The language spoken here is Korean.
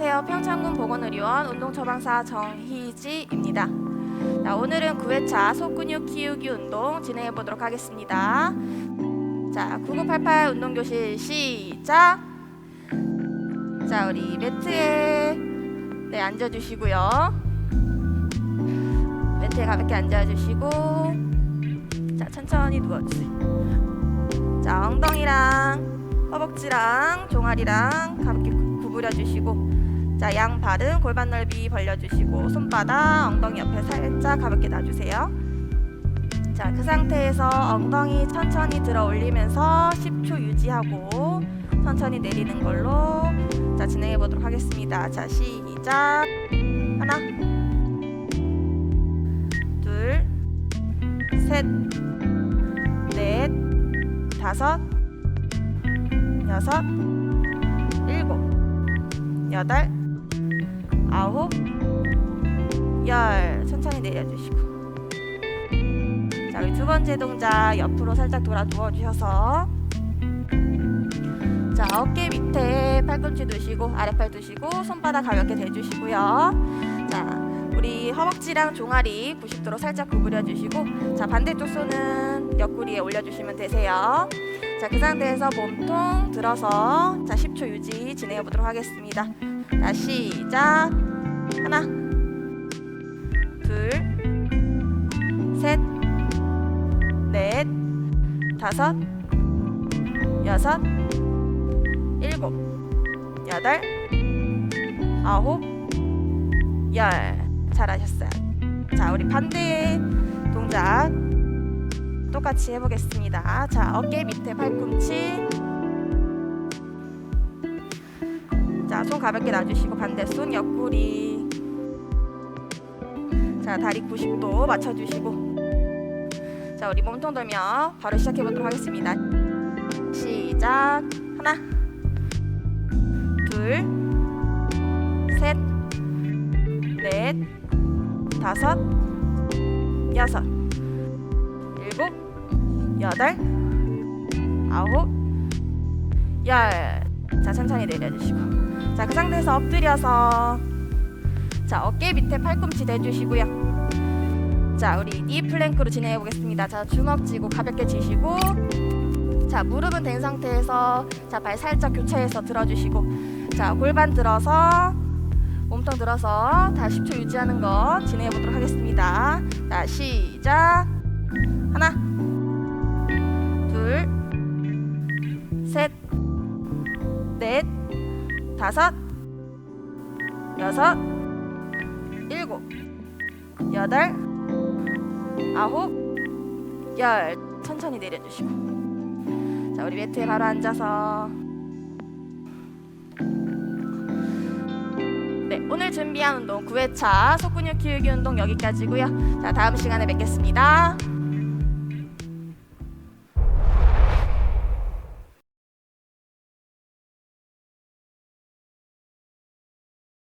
안녕하세요. 평창군 보건의료원 운동처방사 정희지입니다. 자, 오늘은 9회차 속근육 키우기 운동 진행해 보도록 하겠습니다. 자, 9988 운동교실 시작. 자, 우리 매트에 네, 앉아 주시고요. 매트에 가볍게 앉아 주시고, 자, 천천히 누워 주세요. 자, 엉덩이랑 허벅지랑 종아리랑 가볍게 구- 구부려 주시고 자, 양 발은 골반 넓이 벌려 주시고 손바닥 엉덩이 옆에 살짝 가볍게 놔 주세요. 자, 그 상태에서 엉덩이 천천히 들어 올리면서 10초 유지하고 천천히 내리는 걸로 자, 진행해 보도록 하겠습니다. 자, 시작. 하나. 둘. 셋. 넷. 다섯. 여섯, 일곱, 여덟, 아홉, 열. 천천히 내려주시고. 자, 우리 두 번째 동작 옆으로 살짝 돌아 누워 주셔서. 자, 어깨 밑에 팔꿈치 두시고 아랫팔 두시고 손바닥 가볍게 대주시고요. 자, 우리 허벅지랑 종아리 90도로 살짝 구부려 주시고 자, 반대쪽 손은 옆구리에 올려 주시면 되세요. 자, 그 상태에서 몸통 들어서 자, 10초 유지 진행해 보도록 하겠습니다. 자, 시작. 하나. 둘. 셋. 넷. 다섯. 여섯. 일곱. 여덟. 아홉. 열. 잘하셨어요. 자, 우리 반대 동작 똑같이 해보겠습니다. 자, 어깨 밑에 팔꿈치. 자, 손 가볍게 놔주시고 반대 손 옆구리. 자, 다리 90도 맞춰주시고. 자, 우리 몸통 돌며 바로 시작해 보도록 하겠습니다. 시작. 하나, 둘, 셋, 넷, 다섯, 여섯. 일곱, 여덟, 아홉, 열. 자, 천천히 내려주시고. 자, 그 상태에서 엎드려서 자, 어깨 밑에 팔꿈치 대주시고요. 자, 우리 니 플랭크로 진행해 보겠습니다. 자, 주먹 쥐고 가볍게 쥐시고 자, 무릎은 된 상태에서 자, 발 살짝 교차해서 들어주시고 자, 골반 들어서 몸통 들어서 다 10초 유지하는 거 진행해 보도록 하겠습니다. 자, 시작. 하나, 둘, 셋, 넷, 다섯, 여섯, 일곱, 여덟, 아홉, 열. 천천히 내려주시고. 자, 우리 매트에 바로 앉아서. 네, 오늘 준비한 운동 9회차 속근육 키우기 운동 여기까지고요. 자, 다음 시간에 뵙겠습니다.